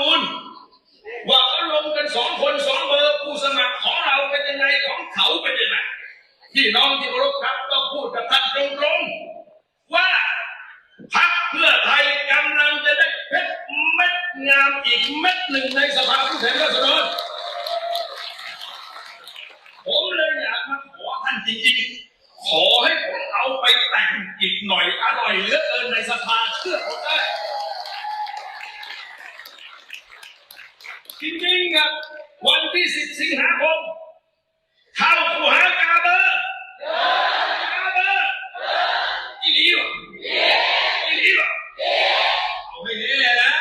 มูล ว่าเขาลงกันสองคนสองเบอร์ผู้สมัครของเราเป็นยังไงของเขาเป็นยังไงพี่น้องที่เคารพครับต้องพูดกับท่านตรงๆว่าพรรคเพื่อไทยกำลังจะได้เพชรเม็ดงามอีกเม็ดหนึ่งในสภาผู้แทนราษฎรผมเลยอยากมาขอท่านจริงๆ ขอให้ผมเอาไปแต่งอีกหน่อยอร่อยเหลือเกินในสภาเชื่อผมได้ จริงๆครับวัน ที่ 10 สิงหาคม เข้าคูหากาเบอร์กาเบอร์อีหลีวะอีหลีวะเอาให้แน่นะ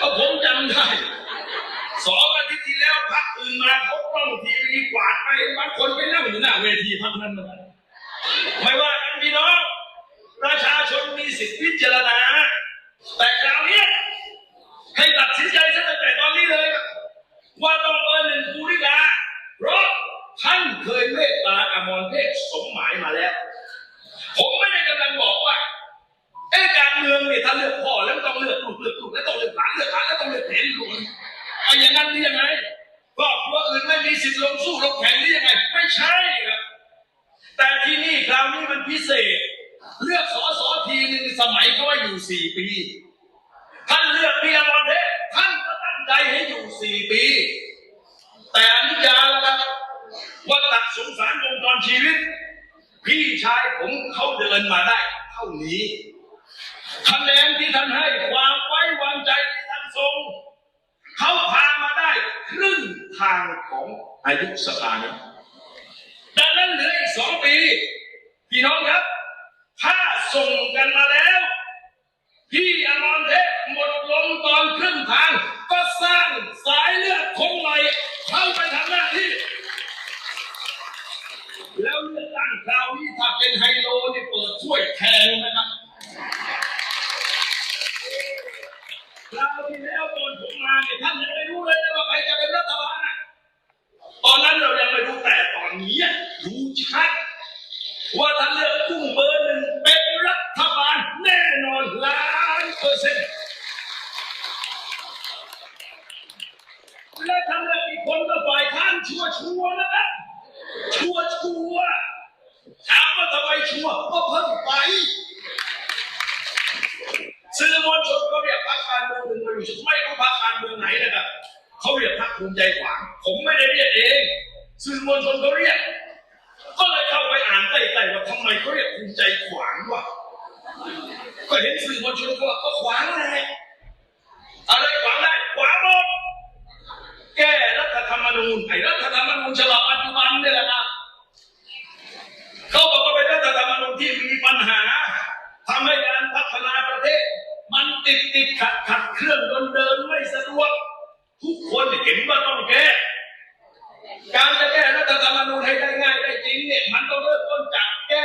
ก็ผมจำได้สองอาทิตย์ที่แล้วพักอื่นมาเขาต้องทีวีกวาดไปบางคนไปนั่งอยู่หน้าเวทีพักนั้น ไม่ว่ากันพี่น้อง ประชาชนมีสิทธิพิจาร หรือยังไงครอบครัวอื่นไม่มีสิทธิ์ลงสู้ลงแข่งหรือยังไง ไม่ใช่ครับ แต่ที่นี่คราวนี้มันพิเศษ เลือกสอสอทีหนึ่งสมัยเขาว่าอยู่สี่ปี ท่านเลือกพี่อมรเทพท่านก็ตั้งใจให้อยู่สี่ปี แต่อนิจจาแล้วครับว่าตัดสงสารวงจรชีวิต พี่ชายผมเขาเดินมาได้เท่านี้คะแนนที่ท่านให้ความไว้วางใจที่ท่านทรงเขาพามา ครึ่งทางของอายุสภานี้ดังนั้นเหลืออีกสองปีพี่น้องครับ ถ้าส่งกันมาแล้ว พี่อมรเทพหมดลมตอนครึ่งทางก็สร้างสายเลือดคงใหม่เข้าไปทำหน้าที่ แล้วเลือกตั้งคราวนี้ถ้าเป็นไฮโลนี่เปิดถ้วยแทงนะครับคราวที่ แล้วตอนผมมาเนี่ยท่านยังไม่รู้เลยนะว่าใครจะเป็นรัฐบาลนะตอนนั้นเรายังไม่รู้แต่ตอนนี้รู้ชัดว่าถ้านเลือกกุ้งเบอร์หนึ่งเป็นรัฐบาลแน่นอนล้านเปอร์เซ็นต์และถ้าเลือกอีกคนก็ฝ่ายค้านชัวชัวร์ๆนะครับชัวชัวร์ๆถามว่าทำไมชัวร์ก็เพิ่งไปสื่อมวลชนก็เรียกพรรคการเมื องหนึ่งมาอยู่ไม่รู้พรรคการเมืองไหนนะครับเขาเรียกพรรคภูมิใจขวาง ผมไม่ได้เรียกเอง สื่อมวลชนเขาเรียก ก็เลยเข้าไปอ่านใต้ๆว่าทำไมเขาเรียกภูมิใจขวางวะก็เห็นสื่อมวลชนเขาว่าก็ขวางแหละอะไรขวางได้ขวางหมดแก้รัฐธรรมนูญไอ้รัฐธรรมนูญฉบับปัจจุบันเนี่ยแหละนะเขาบอกว่าเป็นรัฐธรรมนูญที่มีปัญหาทำให้การพัฒนาประเทศ มัน ติดติดขัดขัดเคลื่อนเดินเดินไม่สะดวก ทุกคนเห็นว่าต้องแก้ การจะแก้รัฐธรรมนูญให้ได้ง่ายได้จริงเนี่ยมันต้องเริ่มต้นจากแก้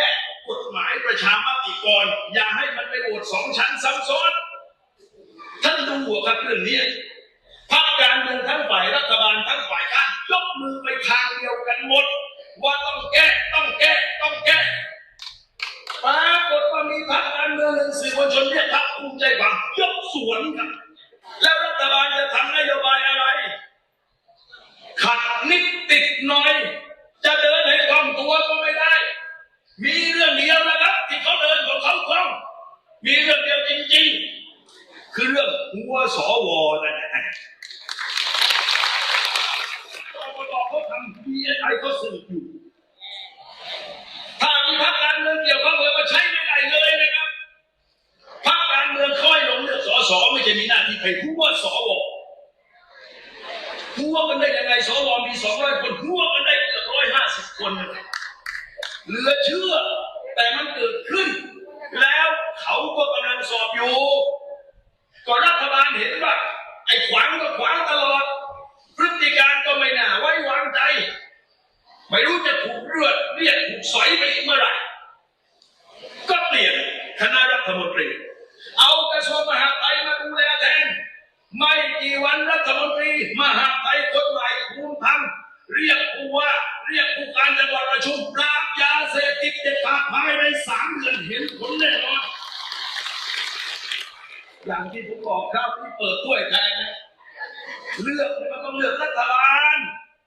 กฎหมายประชามติก่อน อย่าให้มันไปโหวตสองชั้นซ้ำซ้อน ท่านดูหัวครับเรื่องนี้พรรคการเมืองทั้งฝ่ายรัฐบาลทั้งฝ่ายค้านยกมือไปทางเดียวกันหมด ว่าต้องแก้ต้องแก้ปรากฏว่ามีพรรคการ เมืองสื่อมวลชนเรียกพรรคภูมิใจหวังยกสวนครับ แล้วรัฐบาลจะทำนโยบายอะไร ขัดนิดติดหน่อย จะเดินให้คล่องตัวก็ไม่ได้ มีเรื่องเดียวนะครับ ที่เขาเดินของเขาคล่องมีเรื่องเดียวจริง ๆ คือเรื่องหัวสวนั่นแหละอบตเขาทำพีเอสไอเขาสืบอยู่ถ้ามีพรรคการเมืองเกี่ยวข้อง ช่มีหน้าที่ไปหัวสวหัวกันได้ยังไงสวมีสองร้อยคนหัวกันได้เกือบร้อยห้าสิบคนเหลือเชื่อ แต่มันเกิดขึ้น แล้วเขาก็กำลังสอบอยู่ก็รัฐบาลเห็นว่าไอ้ขวางก็ขวางตลอด พฤติการก็ไม่น่าไว้วางใจไม่รู้จะถูกเลือดเรียกถูกสอยไปอีกเมื่อไหร่ก็เปลี่ยนคณะรัฐมนตรี เอากระทรวงมหาดไท ไม่กี่วันรัฐมนตรีมหาไทยคนใหม่ภูมิธรรมเรียกผู้ว่าเรียกผู้การจังหวัดประชุมปราบยาเสพติดเด็ดขาดภายในสามเดือนเห็นผลแน่นอนอย่างที่ผมบอกครับที่เปิดถ้วยแทนเลือกมันต้องเลือกรัฐบาล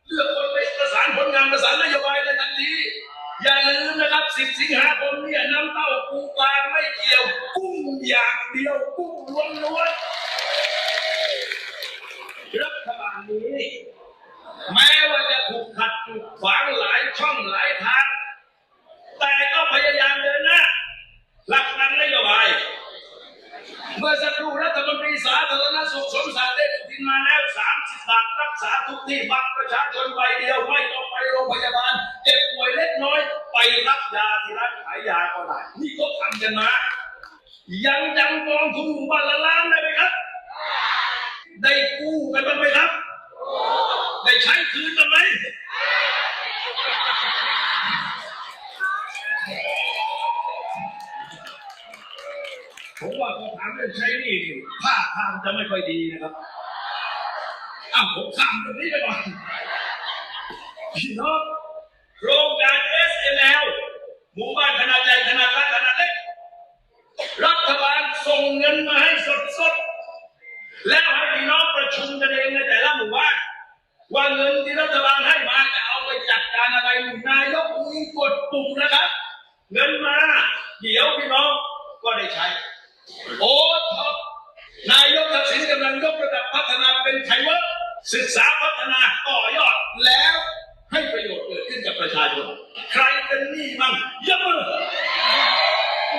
เลือกคนไปประสานผลงานประสานนโยบายในทันทีอย่าลืมนะครับสิบสิงหาคมเนี่ยน้ำเต้าปูปลาไม่เกี่ยว กุ้งอย่างเดียวกุ้งล้วนๆ รัฐบาลนี้ แม้ว่าจะถูกขัดถูกขวางหลายช่องหลายทาง แต่ก็พยายามเดินหน้าหลักการนโยบาย เมื่อสักครู่รัฐมนตรีสาธารณสุขสมศักดิ์ได้ตินมาแล้ว 30 บาทรักษาทุกที่บัตรประชาชนใบเดียวไม่ต้องไปโรงพยาบาล เจ็บป่วยเล็กน้อย ไปรับยาที่ร้านขายยาก็ได้ นี่ก็ทำกันมา ยังยังกองทุนหมู่บ้านละล้านได้ไหมครับ ได้กู้กันบ้างไหมครับ ได้ใช้คืนกันไหมผมว่าพอถามเรื่องใช้นี่ภาทางจะไม่ค่อยดีนะครับอ้าวผมข้ามตรงนี้ไปก่อนพี่น้องโครงการ SML หมู่บ้านขนาดใหญ่ขนาดกลางขนาดเล็กรัฐบาลส่งเงินมาให้สดๆ แล้วให้พี่น้องประชุมกันเองในแต่ละหมู่บ้านว่าเงินที่รัฐบาลให้มาจะเอาไปจัดการอะไรนายกมีกดปุ่มนะครับ เงินมา เดี๋ยวพี่น้องก็ได้ใช้ โอ้ท็อปนายกทักษิณกำลังยกระดับพัฒนาเป็นไทเวอร์ศึกษาพัฒนาต่อยอดแล้วให้ประโยชน์เกิดขึ้นกับประชาชน ใครเป็นหนี้มั่งยกมือ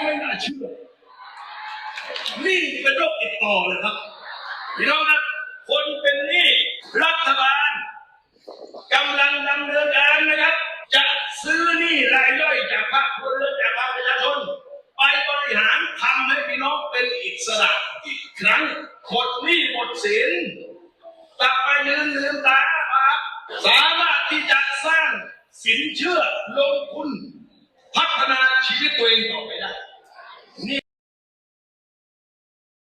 ไม่น่าเชื่อหนี่เป็นโรคติดต่อเลยครับ พี่น้องครับคนเป็นหนี้รัฐบาลกำลังดำเนินการนะครับ จะซื้อหนี้รายย่อยจากภาคครัวเรือนจากภาคประชาชนไปบริหารทำให้พี่น้องเป็นอิสระอีกครั้งหมดหนี้หมดสินกลับไปยืนลืมตาปากสามารถที่จะสร้างสินเชื่อลงทุน พัฒนาชีวิตตัวเองต่อไปได้นี่